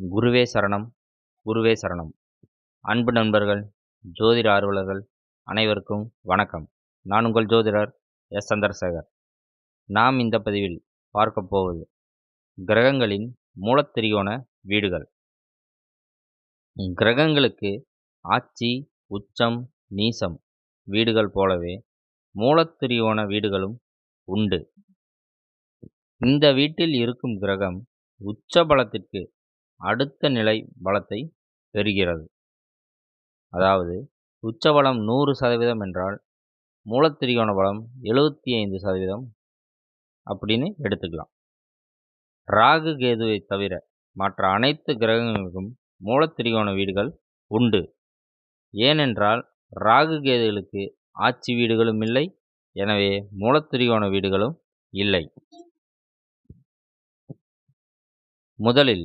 குருவே சரணம் குருவே சரணம். அன்பு நண்பர்கள் ஜோதிட ஆர்வலர்கள் அனைவருக்கும் வணக்கம். நான் உங்கள் ஜோதிடர் எஸ். சந்திரசேகர். நாம் இந்த பதிவில் பார்க்க போவது கிரகங்களின் மூலத்திரிகோண வீடுகள். கிரகங்களுக்கு ஆட்சி உச்சம் நீசம் வீடுகள் போலவே மூலத்திரிகோண வீடுகளும் உண்டு. இந்த வீட்டில் இருக்கும் கிரகம் உச்ச பலத்திற்கு அடுத்த நிலை பலத்தை பெறுகிறது. அதாவது உச்சபலம் நூறு சதவீதம் என்றால் மூலத்திரிகோண பலம் எழுபத்தி ஐந்து சதவீதம் அப்படின்னு எடுத்துக்கலாம். ராகு கேதுவை தவிர மற்ற அனைத்து கிரகங்களுக்கும் மூலத்திரிகோண வீடுகள் உண்டு. ஏனென்றால் ராகு கேதுகளுக்கு ஆட்சி வீடுகளும் இல்லை எனவே மூலத்திரிகோண வீடுகளும் இல்லை. முதலில்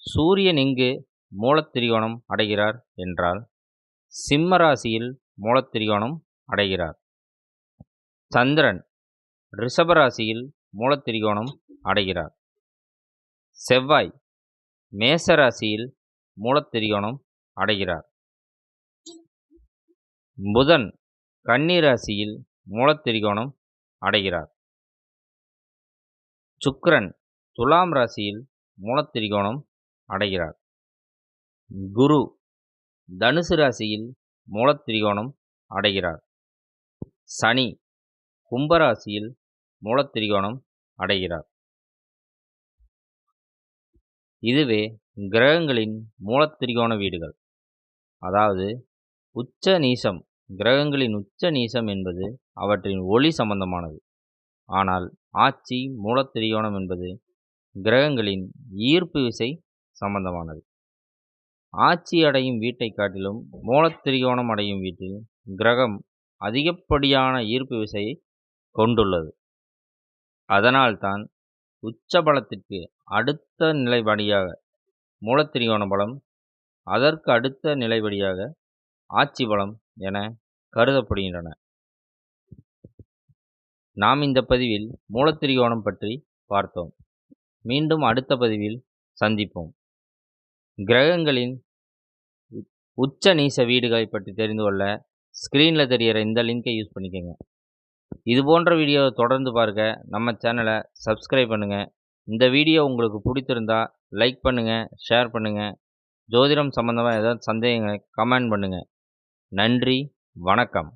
சூரியன் இங்கு மூலத்திரிகோணம் அடைகிறார் என்றால் சிம்ம ராசியில் மூலத்திரிகோணம் அடைகிறார். சந்திரன் ரிஷபராசியில் மூலத்திரிகோணம் அடைகிறார். செவ்வாய் மேசராசியில் மூலத்திரிகோணம் அடைகிறார். புதன் கன்னிராசியில் மூலத்திரிகோணம் அடைகிறார். சுக்கிரன் துலாம் ராசியில் மூலத்திரிகோணம் அடைகிறார். குரு தனுசு ராசியில் மூலத்திரிகோணம் அடைகிறார். சனி கும்பராசியில் மூலத்திரிகோணம் அடைகிறார். இதுவே கிரகங்களின் மூலத்திரிகோண வீடுகள். அதாவது உச்ச நீசம் கிரகங்களின் உச்ச நீசம் என்பது அவற்றின் ஒளி சம்பந்தமானது. ஆனால் ஆட்சி மூலத்திரிகோணம் என்பது கிரகங்களின் ஈர்ப்பு விசை சம்பந்தமானது. ஆட்சி அடையும் வீட்டை காட்டிலும் மூலத்திரிகோணம் அடையும் வீட்டில் கிரகம் அதிகப்படியான ஈர்ப்பு விசையை கொண்டுள்ளது. அதனால்தான் உச்ச பலத்திற்கு அடுத்த நிலைபடியாக மூலத்திரிகோண பலம் அதற்கு அடுத்த நிலைபடியாக ஆட்சி பலம் என கருதப்படுகின்றன. நாம் இந்த பதிவில் மூலத்திரிகோணம் பற்றி பார்த்தோம். மீண்டும் அடுத்த பதிவில் சந்திப்போம். கிரகங்களின் உச்ச நீச வீடுகளை பற்றி தெரிந்து கொள்ள ஸ்க்ரீனில் தெரிகிற இந்த லிங்கை யூஸ் பண்ணிக்கோங்க. இது போன்ற வீடியோவை தொடர்ந்து பார்க்க நம்ம சேனலை சப்ஸ்கிரைப் பண்ணுங்கள் இந்த வீடியோ உங்களுக்கு பிடித்திருந்தா லைக் பண்ணுங்கள் ஷேர் பண்ணுங்கள் ஜோதிடம் சம்மந்தமாக ஏதாவது சந்தேகங்களை கமெண்ட் பண்ணுங்கள் நன்றி வணக்கம்.